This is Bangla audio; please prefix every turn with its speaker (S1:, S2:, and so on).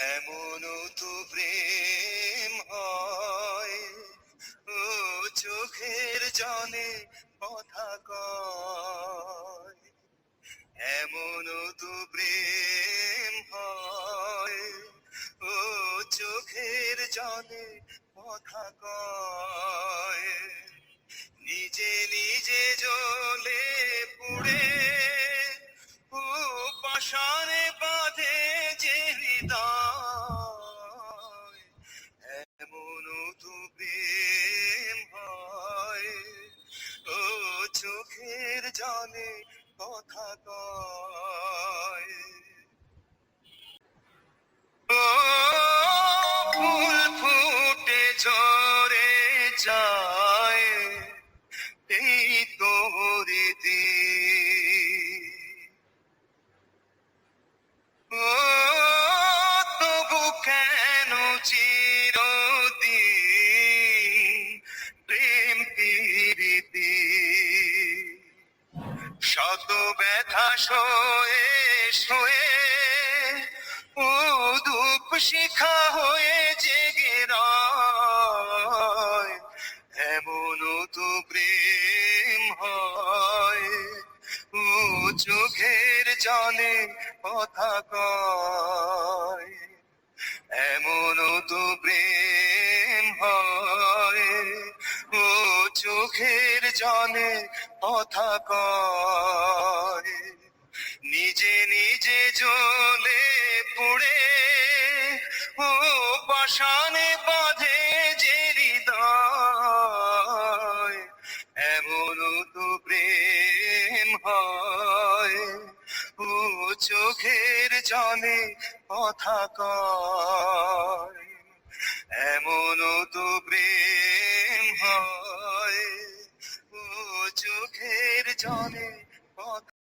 S1: এমন তো প্রেম হয়। ও চোখের জনে কথা কয়। এমন তো প্রেম হয়। ও চোখের জনে কথা কয়। চোখের জনে কথা কয়। ফুল ফুটে ঝরে যায়, এই তোরে দিন ও, তবু কেন চিরদিন শত ব্যথা শোয়ে শোয়ে দুঃখ শিখা হয়ে জেগে রয়। এমন তো প্রেম হয়, ও চোখের জলে কথা কয়। চোখের জলে কথা কয়। নিজে নিজে জ্বলে পুড়ে, ও পাশানে বাঁধে যে হৃদয়, এমন তো প্রেম হয়। ও চোখের জলে কথা কয়। হয় ও চোখের জলে কথা